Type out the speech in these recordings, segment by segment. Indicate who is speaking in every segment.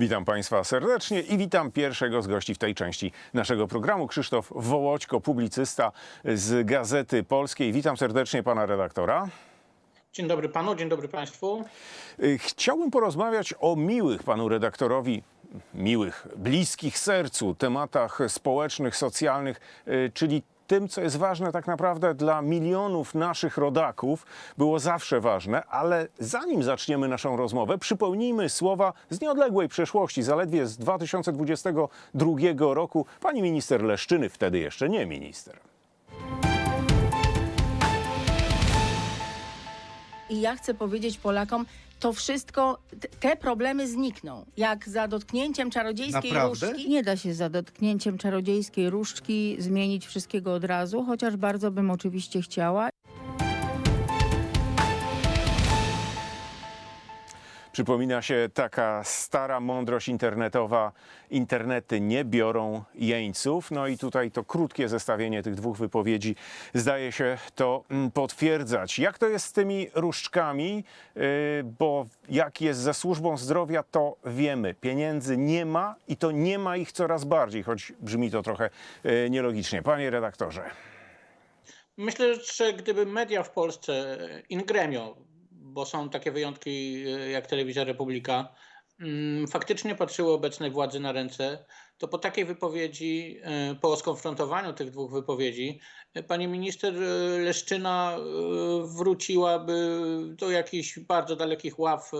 Speaker 1: Witam Państwa serdecznie i witam pierwszego z gości w tej części naszego programu. Krzysztof Wołoćko, publicysta z Gazety Polskiej. Witam serdecznie pana redaktora.
Speaker 2: Dzień dobry panu, dzień dobry państwu.
Speaker 1: Y, Chciałbym porozmawiać o miłych panu redaktorowi, miłych, bliskich sercu tematach społecznych, socjalnych, y, czyli tym, co jest ważne tak naprawdę dla milionów naszych rodaków, było zawsze ważne, ale zanim zaczniemy naszą rozmowę, przypomnijmy słowa z nieodległej przeszłości, zaledwie z 2022 roku, pani minister Leszczyny, wtedy jeszcze nie minister.
Speaker 3: I ja chcę powiedzieć Polakom, to wszystko, te problemy znikną. Jak za dotknięciem czarodziejskiej
Speaker 4: Naprawdę?
Speaker 3: różdżki.
Speaker 5: Nie da się za dotknięciem czarodziejskiej różdżki zmienić wszystkiego od razu, chociaż bardzo bym oczywiście chciała.
Speaker 1: Przypomina się taka stara mądrość internetowa. Internety nie biorą jeńców. No i tutaj to krótkie zestawienie tych dwóch wypowiedzi zdaje się to mm, potwierdzać. Jak to jest z tymi różdżkami? Yy, Bo jak jest ze służbą zdrowia, to wiemy. Pieniędzy nie ma i to nie ma ich coraz bardziej, choć brzmi to trochę yy, nielogicznie. Panie redaktorze.
Speaker 2: Myślę, że gdyby media w Polsce in gremio, bo są takie wyjątki e, jak Telewizja Republika, mm, faktycznie patrzyły obecnej władzy na ręce, to po takiej wypowiedzi, e, po skonfrontowaniu tych dwóch wypowiedzi, e, pani minister Leszczyna wróciłaby do jakichś bardzo dalekich ław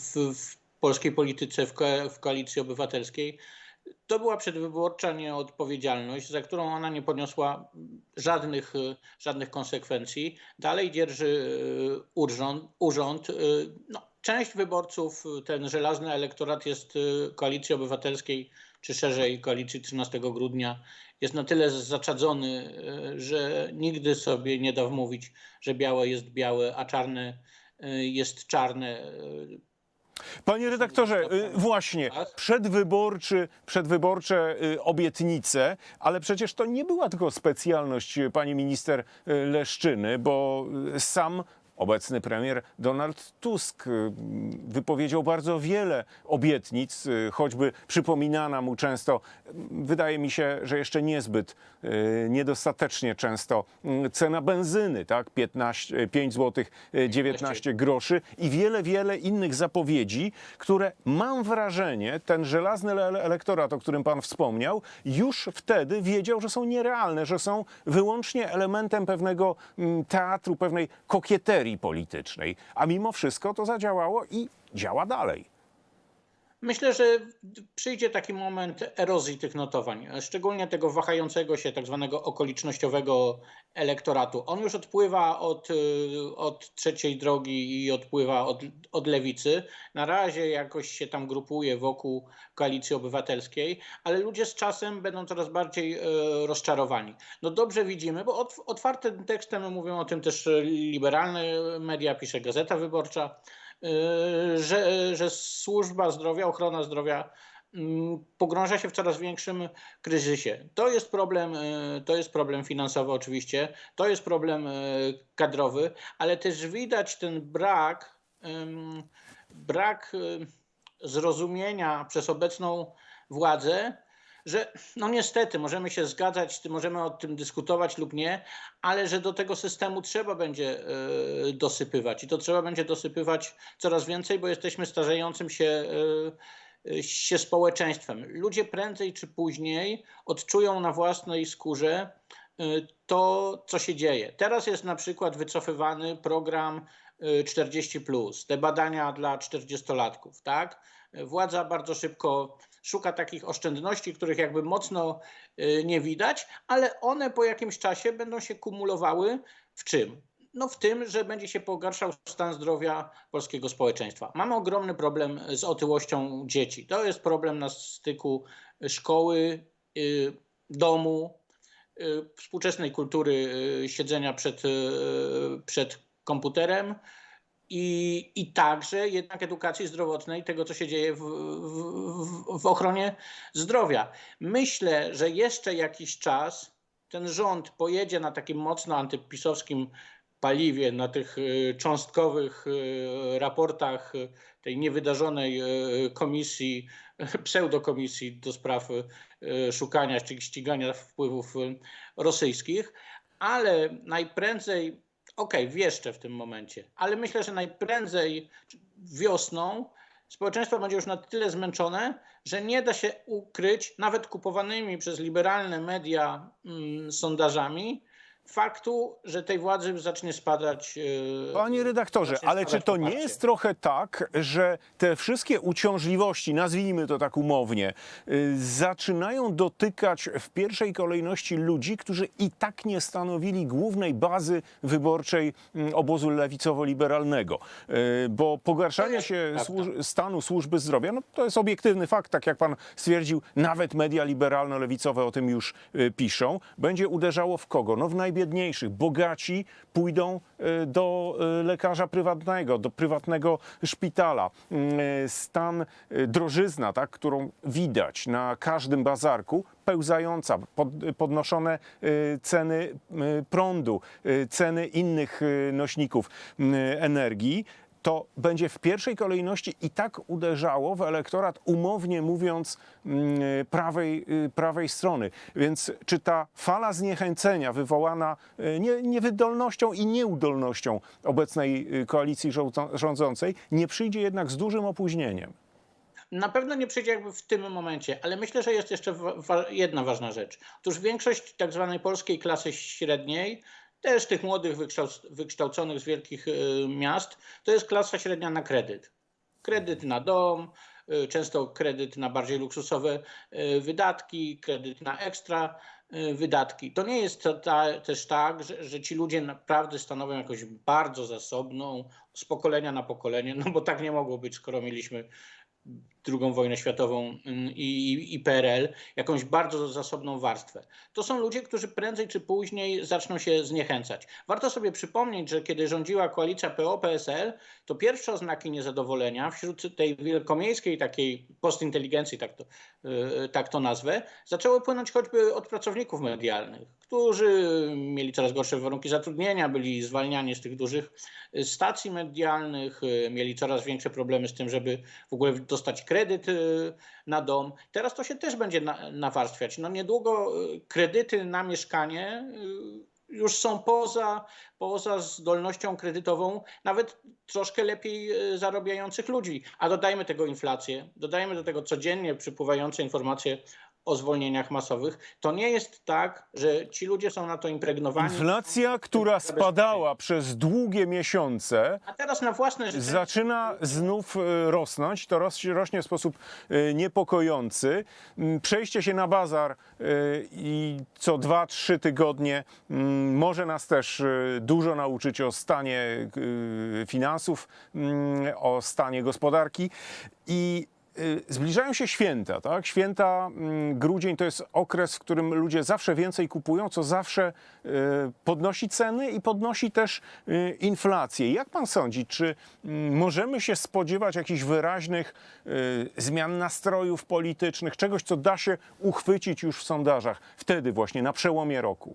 Speaker 2: w, w polskiej polityce, w, ko- w koalicji obywatelskiej. To była przedwyborcza nieodpowiedzialność, za którą ona nie poniosła żadnych, e, żadnych konsekwencji. Dalej dzierży e, urząd. urząd. E, No, część wyborców, ten żelazny elektorat jest koalicji obywatelskiej, czy szerzej koalicji 13 grudnia, jest na tyle zaczadzony, że nigdy sobie nie da wmówić, że białe jest białe, a czarne jest czarne.
Speaker 1: Panie redaktorze, y, właśnie, przedwyborczy, przedwyborcze y, obietnice, ale przecież to nie była tylko specjalność y, pani minister Leszczyny, bo sam obecny premier Donald Tusk y, wypowiedział bardzo wiele obietnic, y, choćby przypominana mu często, y, wydaje mi się, że jeszcze niezbyt, niedostatecznie często cena benzyny, tak, 15, 5 zł 19 groszy i wiele, wiele innych zapowiedzi, które mam wrażenie, ten żelazny ele- elektorat, o którym pan wspomniał, już wtedy wiedział, że są nierealne, że są wyłącznie elementem pewnego mm, teatru, pewnej kokieterii politycznej. A mimo wszystko to zadziałało i działa dalej.
Speaker 2: Myślę, że przyjdzie taki moment erozji tych notowań, szczególnie tego wahającego się tak zwanego okolicznościowego elektoratu. On już odpływa od, od trzeciej drogi i odpływa od, od lewicy. Na razie jakoś się tam grupuje wokół koalicji obywatelskiej, ale ludzie z czasem będą coraz bardziej e, rozczarowani. No dobrze widzimy, bo otw- otwartym tekstem mówią o tym też liberalne media, pisze Gazeta Wyborcza, że, że służba zdrowia, ochrona zdrowia mm, pogrąża się w coraz większym kryzysie. To jest problem, y, to jest problem finansowy oczywiście, to jest problem y, kadrowy, ale też widać ten brak, brak y, zrozumienia przez obecną władzę, że no niestety możemy się zgadzać, możemy o tym dyskutować lub nie, ale że do tego systemu trzeba będzie e, dosypywać i to trzeba będzie dosypywać coraz więcej, bo jesteśmy starzejącym się, e, się społeczeństwem. Ludzie prędzej czy później odczują na własnej skórze e, to, co się dzieje. Teraz jest na przykład wycofywany program e, 40, te badania dla 40-latków, tak? Władza bardzo szybko szuka takich oszczędności, których jakby mocno y, nie widać, ale one po jakimś czasie będą się kumulowały w czym? No w tym, że będzie się pogarszał stan zdrowia polskiego społeczeństwa. Mamy ogromny problem z otyłością dzieci. To jest problem na styku szkoły, y, domu, y, współczesnej kultury y, siedzenia przed, y, przed komputerem i, i także jednak edukacji zdrowotnej, tego co się dzieje w, w, w ochronie zdrowia. Myślę, że jeszcze jakiś czas ten rząd pojedzie na takim mocno antypisowskim paliwie, na tych y, cząstkowych y, raportach tej niewydarzonej y, komisji, pseudokomisji do spraw szukania czy ścigania wpływów rosyjskich, ale najprędzej, okej, wieszczę w tym momencie, ale myślę, że najprędzej wiosną społeczeństwo będzie już na tyle zmęczone, że nie da się ukryć nawet kupowanymi przez liberalne media mm, sondażami faktu, że tej władzy zacznie spadać. yy,
Speaker 1: Panie redaktorze, ale czy to nie
Speaker 2: poparcie.
Speaker 1: jest trochę tak, że te wszystkie uciążliwości, nazwijmy to tak umownie, y, zaczynają dotykać w pierwszej kolejności ludzi, którzy i tak nie stanowili głównej bazy wyborczej obozu lewicowo-liberalnego? Y, Bo pogarszanie się służ- stanu służby zdrowia, no to jest obiektywny fakt, tak jak pan stwierdził, nawet media liberalno-lewicowe o tym już piszą, będzie uderzało w kogo? No w Bogaci pójdą y, do y, lekarza prywatnego, do prywatnego szpitala. Y, Stan, y, drożyzna, tak, którą widać na każdym bazarku, pełzająca, pod, podnoszone ceny prądu, ceny innych nośników y, energii to będzie w pierwszej kolejności i tak uderzało w elektorat, umownie mówiąc, mm, prawej, y, prawej strony. Więc czy ta fala zniechęcenia wywołana y, nie, niewydolnością i nieudolnością obecnej y, koalicji rządzą- rządzącej nie przyjdzie jednak z dużym opóźnieniem?
Speaker 2: Na pewno nie przyjdzie jakby w tym momencie, ale myślę, że jest jeszcze wa- jedna ważna rzecz. Otóż większość tak zwanej polskiej klasy średniej, też tych młodych wykształc- wykształconych z wielkich y, miast, to jest klasa średnia na kredyt. Kredyt na dom, y, często kredyt na bardziej luksusowe y, wydatki, kredyt na ekstra wydatki. To nie jest ta, też tak, że, że ci ludzie naprawdę stanowią jakąś bardzo zasobną, z pokolenia na pokolenie, no bo tak nie mogło być, skoro mieliśmy II wojnę światową mm, i, i, PRL, jakąś bardzo zasobną warstwę. To są ludzie, którzy prędzej czy później zaczną się zniechęcać. Warto sobie przypomnieć, że kiedy rządziła koalicja PO-PSL, to pierwsze oznaki niezadowolenia wśród tej wielkomiejskiej takiej postinteligencji, tak to, yy, tak to nazwę, zaczęły płynąć choćby od pracowników medialnych, którzy mieli coraz gorsze warunki zatrudnienia, byli zwalniani z tych dużych y, stacji medialnych, y, mieli coraz większe problemy z tym, żeby w ogóle dostać kredyt y, na dom. Teraz to się też będzie na, nawarstwiać. No niedługo y, kredyty na mieszkanie y, już są poza, poza zdolnością kredytową nawet troszkę lepiej zarabiających ludzi. A dodajmy tego inflację, dodajmy do tego codziennie przypływające informacje o zwolnieniach masowych. To nie jest tak, że ci ludzie są na to impregnowani.
Speaker 1: Inflacja, która spadała przez długie miesiące,
Speaker 2: A teraz na własne życzenie.
Speaker 1: zaczyna znów e, rosnąć. To rośnie w sposób e, niepokojący. Mm, Przejście się na bazar e, i co dwa, trzy tygodnie mm, może nas też dużo nauczyć o stanie finansów, mm, o stanie gospodarki i y, Zbliżają się święta, tak? Święta, mm, grudzień to jest okres, w którym ludzie zawsze więcej kupują, co zawsze y, podnosi ceny i podnosi też y, inflację. Jak pan sądzi, czy mm, możemy się spodziewać jakichś wyraźnych y, zmian nastrojów politycznych, czegoś, co da się uchwycić już w sondażach, wtedy właśnie, na przełomie roku?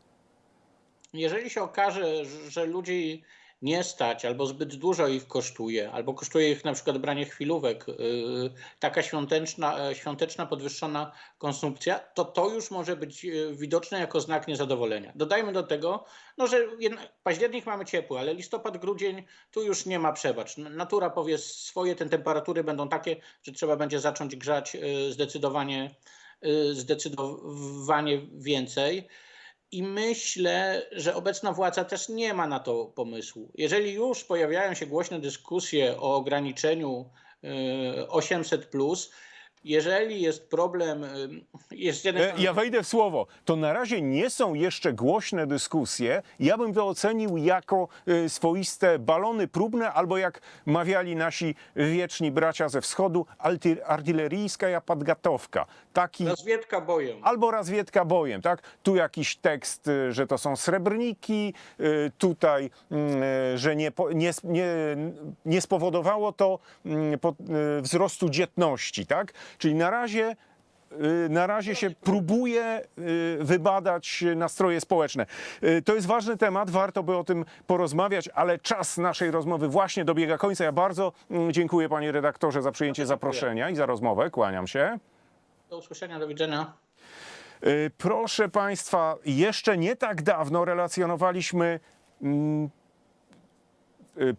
Speaker 2: Jeżeli się okaże, że- że ludzi nie stać, albo zbyt dużo ich kosztuje, albo kosztuje ich na przykład branie chwilówek, yy, taka świąteczna, e, świąteczna podwyższona konsumpcja, to to już może być yy, widoczne jako znak niezadowolenia. Dodajmy do tego, no, że październik mamy ciepły, ale listopad, grudzień tu już nie ma przebacz. Natura powie swoje, te temperatury będą takie, że trzeba będzie zacząć grzać yy, zdecydowanie, zdecydowanie więcej. I myślę, że obecna władza też nie ma na to pomysłu. Jeżeli już pojawiają się głośne dyskusje o ograniczeniu y, 800, jeżeli jest problem, y, jest jeden.
Speaker 1: E, Ja wejdę w słowo. To na razie nie są jeszcze głośne dyskusje. Ja bym to ocenił jako e, swoiste balony próbne, albo jak mawiali nasi wieczni bracia ze wschodu, artyleryjska podgatowka. Taki
Speaker 2: Rozwiedka boją.
Speaker 1: albo razwiedka bojem, tak? Tu jakiś tekst, y, że to są srebrniki, y, tutaj, mm, y, że nie, nie, nie, nie spowodowało to mm, y, wzrostu dzietności, tak? Czyli na razie y, na razie się próbuje y, wybadać nastroje społeczne. Y, To jest ważny temat, warto by o tym porozmawiać, ale czas naszej rozmowy właśnie dobiega końca. Ja bardzo mm, dziękuję panie redaktorze za przyjęcie zaproszenia i za rozmowę. Kłaniam się.
Speaker 2: Do usłyszenia, do widzenia.
Speaker 1: Proszę Państwa, jeszcze nie tak dawno relacjonowaliśmy mm,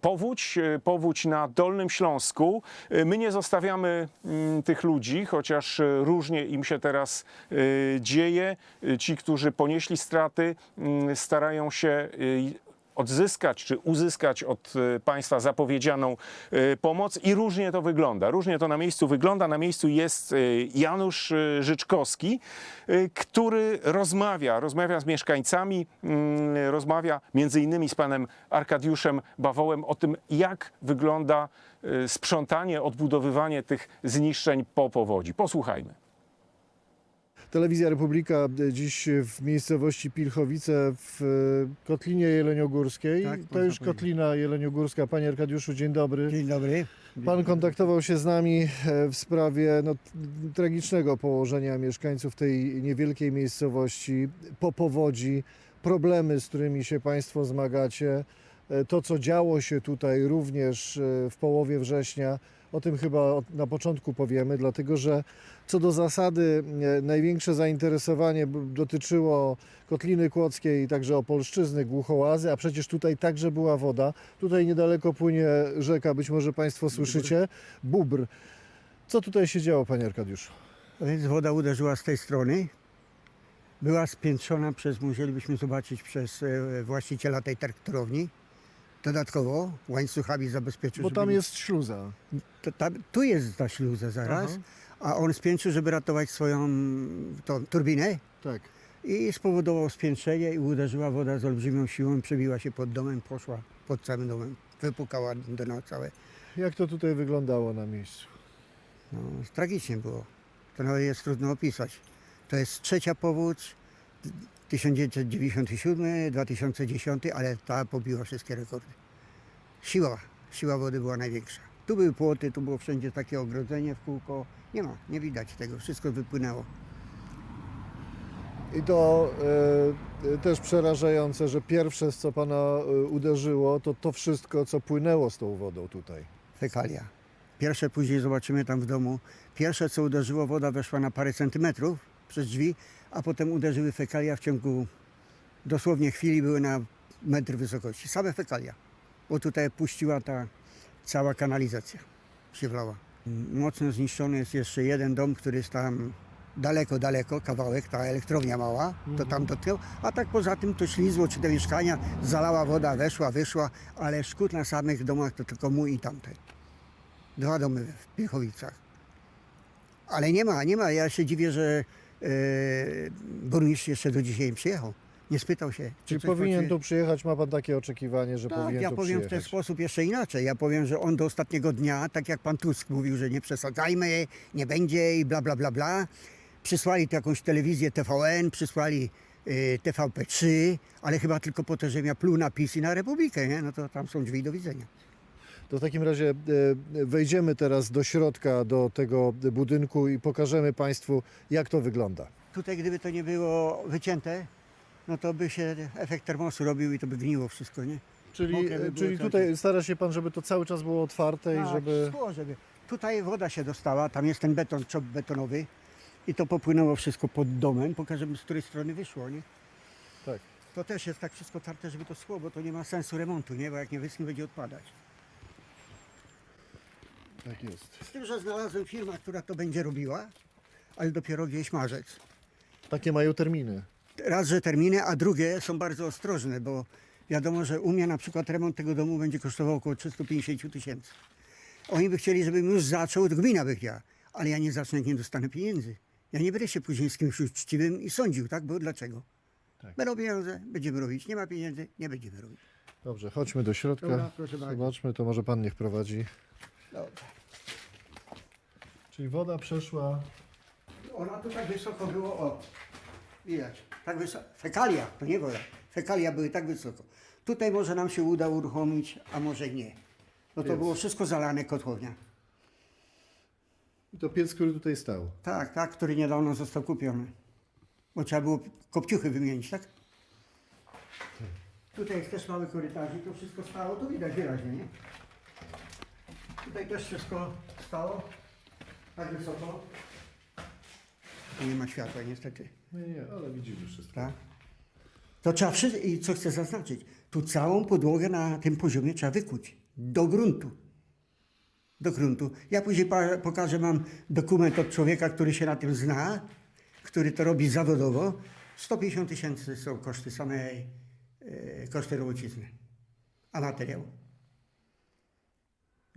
Speaker 1: powódź, y, powódź na Dolnym Śląsku. Y, My nie zostawiamy mm, tych ludzi, chociaż y, różnie im się teraz y, dzieje. Y, Ci, którzy ponieśli straty, starają się y, odzyskać czy uzyskać od y, państwa zapowiedzianą y, pomoc i różnie to wygląda. Różnie to na miejscu wygląda. Na miejscu jest y, Janusz Życzkowski, który rozmawia, rozmawia z mieszkańcami, mm, rozmawia między innymi z panem Arkadiuszem Bawołem o tym, jak wygląda sprzątanie, odbudowywanie tych zniszczeń po powodzi. Posłuchajmy.
Speaker 4: Telewizja Republika e, dziś w miejscowości Pilchowice w e, Kotlinie Jeleniogórskiej.
Speaker 6: Tak,
Speaker 4: to już
Speaker 6: powiedzieć.
Speaker 4: Kotlina Jeleniogórska. Panie Arkadiuszu, dzień dobry.
Speaker 6: Dzień dobry.
Speaker 4: Pan kontaktował się z nami e, w sprawie no, tragicznego położenia mieszkańców tej niewielkiej miejscowości po powodzi, problemy, z którymi się Państwo zmagacie, to co działo się tutaj również w połowie września. O tym chyba na początku powiemy, dlatego że co do zasady e, największe zainteresowanie dotyczyło Kotliny Kłodzkiej, także Opolszczyzny, Głuchołazy, a przecież tutaj także była woda. Tutaj niedaleko płynie rzeka, być może Państwo słyszycie, Bóbr. Co tutaj się działo, Panie Arkadiuszu?
Speaker 6: Więc woda uderzyła z tej strony. Była spiętrzona przez, musielibyśmy zobaczyć, przez e, właściciela tej traktorowni. Dodatkowo łańcuchami zabezpieczył,
Speaker 4: Bo
Speaker 6: żeby
Speaker 4: tam
Speaker 6: nie-
Speaker 4: jest śluza.
Speaker 6: To, tam, tu jest ta śluza zaraz,
Speaker 4: Aha.
Speaker 6: a on spiętrzył, żeby ratować swoją tą turbinę
Speaker 4: Tak.
Speaker 6: i spowodował spiętrzenie i uderzyła woda z olbrzymią siłą, przebiła się pod domem, poszła pod całym domem, wypukała dno całe.
Speaker 4: Jak to tutaj wyglądało na miejscu?
Speaker 6: No, tragicznie było. To nawet jest trudno opisać. To jest trzecia powódź 1997, 2010, ale ta pobiła wszystkie rekordy. Siła, siła wody była największa. Tu były płoty, tu było wszędzie takie ogrodzenie w kółko. Nie ma, nie widać tego, wszystko wypłynęło.
Speaker 4: I to e, też przerażające, że pierwsze, co Pana e, uderzyło, to to wszystko, co płynęło z tą wodą tutaj.
Speaker 6: Fekalia. Pierwsze później zobaczymy tam w domu. Pierwsze co uderzyło, woda weszła na parę centymetrów przez drzwi, a potem uderzyły fekalia w ciągu dosłownie chwili były na metr wysokości. Same fekalia. Bo tutaj puściła ta cała kanalizacja. Się wlała. Mocno zniszczony jest jeszcze jeden dom, który jest tam daleko, daleko, kawałek, ta elektrownia mała, to tam dotknął, a tak poza tym to ślizło, czy te mieszkania, zalała woda, weszła, wyszła, ale szkód na samych domach to tylko mój i tamten. Dwa domy w Piechowicach. Ale nie ma, nie ma, ja się dziwię, że burmistrz jeszcze do dzisiaj nie przyjechał. Nie spytał się, czy
Speaker 4: Czy
Speaker 6: coś
Speaker 4: powinien
Speaker 6: pracuje.
Speaker 4: tu przyjechać? Ma Pan takie oczekiwanie, że
Speaker 6: Tak,
Speaker 4: powinien
Speaker 6: ja
Speaker 4: tu
Speaker 6: powiem w ten
Speaker 4: przyjechać?
Speaker 6: sposób jeszcze inaczej. Ja powiem, że on do ostatniego dnia, tak jak pan Tusk mówił, że nie przesadzajmy, nie będzie i bla, bla, bla, bla. Przysłali tu jakąś telewizję TVN, przysłali y, TVP3, ale chyba tylko po to, że ja pluł na PiS i na Republikę, nie? No to tam są drzwi do widzenia.
Speaker 4: To w takim razie e, wejdziemy teraz do środka, do tego budynku i pokażemy Państwu, jak to wygląda.
Speaker 6: Tutaj gdyby to nie było wycięte, no to by się efekt termosu robił i to by gniło wszystko, nie?
Speaker 4: Czyli,
Speaker 6: by
Speaker 4: czyli tutaj stara się Pan, żeby to cały czas było otwarte i
Speaker 6: Tak,
Speaker 4: żeby...
Speaker 6: szkło, żeby... Tutaj woda się dostała, tam jest ten beton, czop betonowy i to popłynęło wszystko pod domem. Pokażę, z której strony wyszło, nie?
Speaker 4: Tak.
Speaker 6: To też jest tak wszystko tarte, żeby to schło, bo to nie ma sensu remontu, nie? Bo jak nie wyschnie, będzie odpadać.
Speaker 4: Tak jest.
Speaker 6: Z tym, że znalazłem firmę, która to będzie robiła, ale dopiero gdzieś marzec.
Speaker 4: Takie mają terminy.
Speaker 6: Raz, że terminy, a drugie są bardzo ostrożne, bo wiadomo, że u mnie na przykład remont tego domu będzie kosztował około 350 tysięcy. Oni by chcieli, żebym już zaczął, to gmina by chciała, ale ja nie zacznę, jak nie dostanę pieniędzy. Ja nie będę się później z kimś uczciwym i sądził, tak? Bo dlaczego?
Speaker 4: Tak.
Speaker 6: Będą pieniądze, będziemy robić. Nie ma pieniędzy, nie będziemy robić.
Speaker 4: Dobrze, chodźmy do środka.
Speaker 6: Dobra, proszę bardzo.
Speaker 4: Zobaczmy, to może Pan niech prowadzi.
Speaker 6: Dobra.
Speaker 4: Czyli woda przeszła...
Speaker 6: Ona tu tak wysoko było, o, widać, tak wysoko, fekalia, to nie woda, fekalia były tak wysoko. Tutaj może nam się uda uruchomić, a może nie. No to było wszystko zalane kotłownia.
Speaker 4: I to piec, który tutaj stał.
Speaker 6: Tak, tak, który niedawno został kupiony. Bo trzeba było kopciuchy wymienić, tak? Tutaj jest też mały korytarz i to wszystko stało, to widać wyraźnie, nie? Tutaj też wszystko stało, tak wysoko. Tu nie ma światła niestety,
Speaker 4: Nie, nie, ale widzimy wszystko.
Speaker 6: tak? To trzeba wszystko, i co chcę zaznaczyć, tu całą podłogę na tym poziomie trzeba wykuć, do gruntu. Do gruntu. Ja później pa- pokażę, mam dokument od człowieka, który się na tym zna, który to robi zawodowo. 150 tysięcy są koszty samej, e, koszty robocizny, a materiał.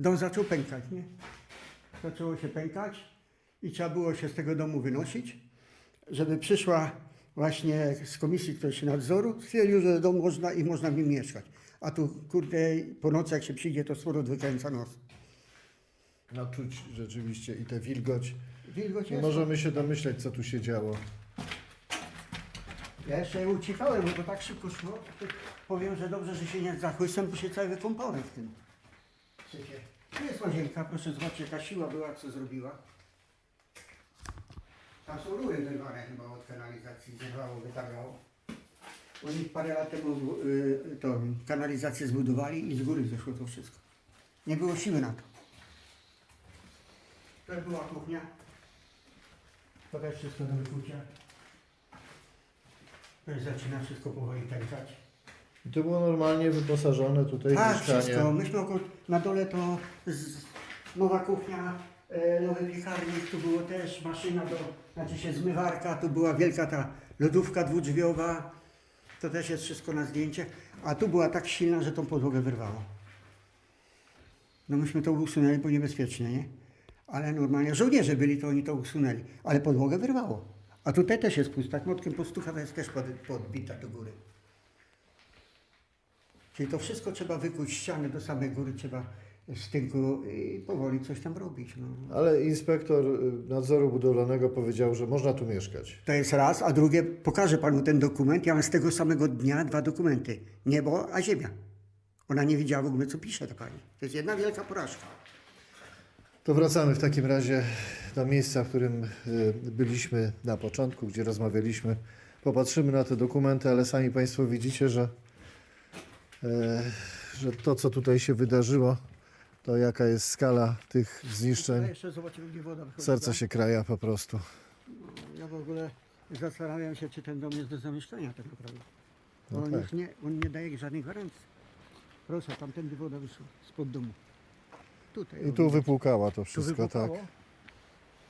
Speaker 6: Dom zaczął pękać, nie? Zaczęło się pękać i trzeba było się z tego domu wynosić, żeby przyszła właśnie z komisji ktoś nadzoru, stwierdził, że dom można i można w nim mieszkać. A tu, kurde, po nocy jak się przyjdzie, to smród wykręca nos.
Speaker 4: No czuć rzeczywiście i tę wilgoć.
Speaker 6: Wilgoć
Speaker 4: Nie
Speaker 6: jest.
Speaker 4: możemy się domyśleć, co tu się działo.
Speaker 6: Ja jeszcze uciekałem, bo to tak szybko szło. Powiem, że dobrze, że się nie zachłysłem, bo się cały wykąpałem w tym. Syfie. Tu jest łazienka, proszę zobaczyć jaka siła była, co zrobiła. Tam są rury wyrwane chyba od kanalizacji, zerwało, wytargało. Oni parę lat temu y, to kanalizację zbudowali i z góry zeszło to wszystko. Nie było siły na to. To była kuchnia. To też wszystko do już zaczyna wszystko powoli pękać.
Speaker 4: I to było normalnie wyposażone tutaj
Speaker 6: Tak,
Speaker 4: mieszkanie.
Speaker 6: wszystko. Myśmy oko- na dole to z, nowa kuchnia, e, nowy piekarnik, tu było też maszyna do, znaczy się zmywarka, tu była wielka ta lodówka dwudrzwiowa. To też jest wszystko na zdjęciach. A tu była tak silna, że tą podłogę wyrwało. No myśmy to usunęli, bo niebezpiecznie, nie? Ale normalnie żołnierze byli, to oni to usunęli. Ale podłogę wyrwało. A tutaj też jest pusta. Młotkiem postucha, to jest też pod, podbita do góry. Czyli to wszystko trzeba wykuć, ściany do samej góry trzeba z tynku i powoli coś tam robić. No.
Speaker 4: Ale inspektor y, nadzoru budowlanego powiedział, że można tu mieszkać.
Speaker 6: To jest raz, a drugie, pokażę panu ten dokument. Ja mam z tego samego dnia dwa dokumenty. Niebo, a ziemia. Ona nie widziała w ogóle, co pisze ta pani. To jest jedna wielka porażka.
Speaker 4: To wracamy w takim razie do miejsca, w którym y, byliśmy na początku, gdzie rozmawialiśmy. Popatrzymy na te dokumenty, ale sami Państwo widzicie, że, że to, co tutaj się wydarzyło, to jaka jest skala tych zniszczeń.
Speaker 6: jeszcze zobaczymy, gdzie woda wychodzi.
Speaker 4: Serce się kraja po prostu.
Speaker 6: Ja w ogóle zastanawiam się, czy ten dom jest do zamieszkania tak naprawdę. Bo
Speaker 4: No
Speaker 6: on,
Speaker 4: tak.
Speaker 6: już nie, on nie daje żadnych gwarancji. Proszę, tamtędy woda wyszła spod domu. Tutaj.
Speaker 4: I tu
Speaker 6: widać.
Speaker 4: wypłukało to wszystko, tak.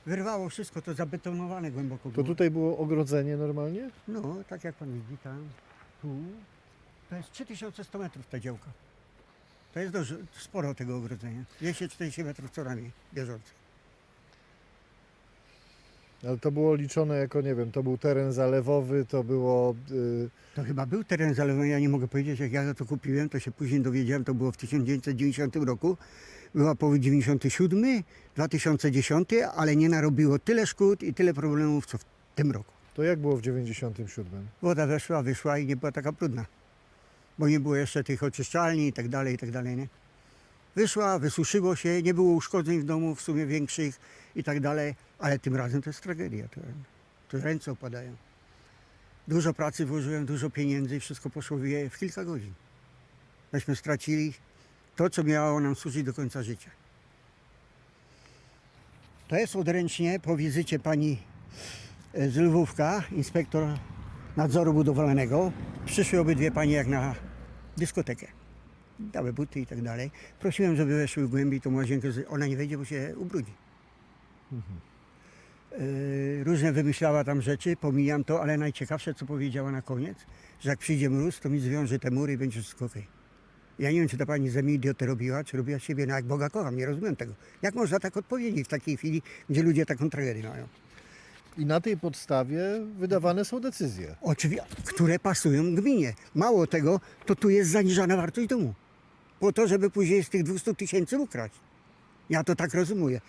Speaker 6: Wyrwało wszystko, to zabetonowane głęboko
Speaker 4: To
Speaker 6: było.
Speaker 4: tutaj było ogrodzenie normalnie?
Speaker 6: No, tak jak pan widzi tam, tu, to jest 3100 metrów ta działka. To jest dość sporo tego ogrodzenia. 240 metrów co najmniej bieżących.
Speaker 4: Ale to było liczone jako, nie wiem, to był teren zalewowy, to było... y,
Speaker 6: To chyba był teren zalewowy, ja nie mogę powiedzieć, jak ja to kupiłem, to się później dowiedziałem, to było w 1990 roku. Była połowa 97, 2010, ale nie narobiło tyle szkód i tyle problemów, co w tym roku.
Speaker 4: to jak było w 97?
Speaker 6: Woda weszła, wyszła i nie była taka brudna. Bo nie było jeszcze tych oczyszczalni i tak dalej, i tak dalej, nie? Wyszła, wysuszyło się, nie było uszkodzeń w domu w sumie większych i tak dalej, ale tym razem to jest tragedia. To, to ręce opadają. Dużo pracy włożyłem, dużo pieniędzy i wszystko poszło w, kilka godzin. Myśmy stracili to, co miało nam służyć do końca życia. To jest odręcznie po wizycie pani e, z Lwówka, inspektor nadzoru budowlanego. Przyszły obydwie panie jak na dyskotekę. Dały buty i tak dalej. Prosiłem, żeby weszły głębiej tą łazienkę. że Ona nie wejdzie, bo się ubrudzi. Yy, różne wymyślała tam rzeczy, pomijam to, ale najciekawsze, co powiedziała na koniec, że jak przyjdzie mróz, to mi zwiąże te mury i będzie wszystko okej. Ja nie wiem, czy ta pani ze mnie idiotę robiła, czy robiła siebie, no jak Boga kocham, nie rozumiem tego. Jak można tak odpowiedzieć w takiej chwili, gdzie ludzie taką tragedię mają?
Speaker 4: I na tej podstawie wydawane są decyzje.
Speaker 6: Oczywiście, które pasują gminie. Mało tego, to tu jest zaniżana wartość domu. Po to, żeby później z tych 200 tysięcy ukraść. Ja to tak rozumuję.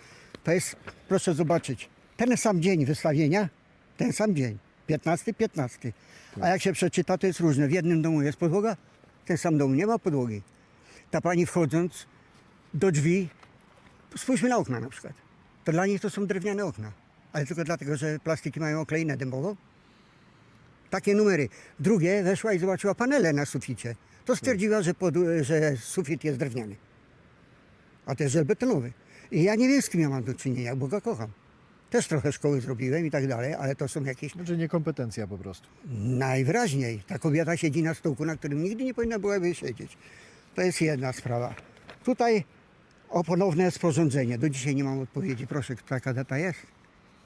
Speaker 6: To jest, proszę zobaczyć, ten sam dzień wystawienia, ten sam dzień. 15, 15. A jak się przeczyta, to jest różne. W jednym domu jest podłoga, ten sam dom nie ma podłogi. Ta pani wchodząc do drzwi, spójrzmy na okna na przykład. to dla nich to są drewniane okna. Ale tylko dlatego, że plastiki mają okleinę dębową. Takie numery. Drugie weszła i zobaczyła panele na suficie. To stwierdziła, że, pod, że sufit jest drewniany. A to jest żel betonowy. I ja nie wiem, z kim ja mam do czynienia, bo go kocham. Też trochę szkoły zrobiłem i tak dalej, ale to są jakieś
Speaker 4: Znaczy niekompetencja po prostu.
Speaker 6: Najwyraźniej. Ta kobieta siedzi na stołku, na którym nigdy nie powinna byłaby siedzieć. To jest jedna sprawa. Tutaj o ponowne sporządzenie. Do dzisiaj nie mam odpowiedzi. Proszę, taka data jest?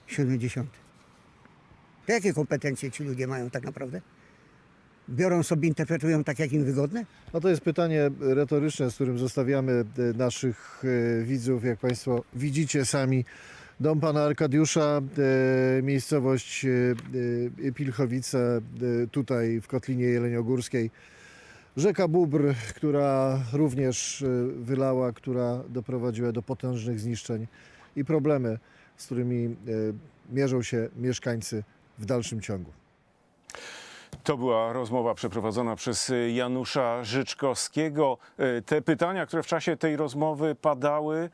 Speaker 6: 70. To jakie kompetencje ci ludzie mają tak naprawdę? Biorą sobie, interpretują tak, jak im wygodne?
Speaker 4: No to jest pytanie retoryczne, z którym zostawiamy e, naszych e, widzów. Jak Państwo widzicie sami, dom pana Arkadiusza, e, miejscowość Pilchowice, tutaj w Kotlinie Jeleniogórskiej. Rzeka Bóbr, która również wylała, która doprowadziła do potężnych zniszczeń i problemy, z którymi e, mierzą się mieszkańcy w dalszym ciągu.
Speaker 1: To była rozmowa przeprowadzona przez Janusza Życzkowskiego. Y, Te pytania, które w czasie tej rozmowy padały,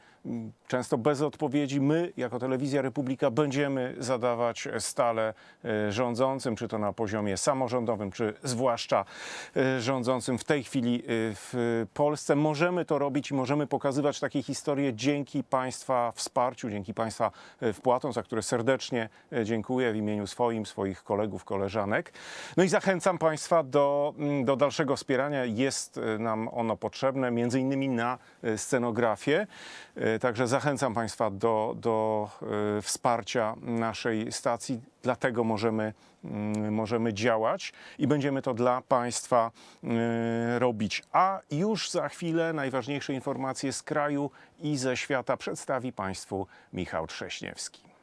Speaker 1: często bez odpowiedzi, my jako Telewizja Republika będziemy zadawać stale y, rządzącym, czy to na poziomie samorządowym, czy zwłaszcza y, rządzącym w tej chwili y, w Polsce. Możemy to robić i możemy pokazywać takie historie dzięki Państwa wsparciu, dzięki Państwa wpłatom, za które serdecznie dziękuję w imieniu swoim, swoich kolegów, koleżanek. No i zachęcam Państwa do, mm, do dalszego wspierania. Jest nam ono potrzebne, między innymi na scenografię. Także zachęcam Państwa do, do y, wsparcia naszej stacji. Dlatego możemy, mm, możemy działać i będziemy to dla Państwa y, robić. A już za chwilę najważniejsze informacje z kraju i ze świata przedstawi Państwu Michał Trześniewski.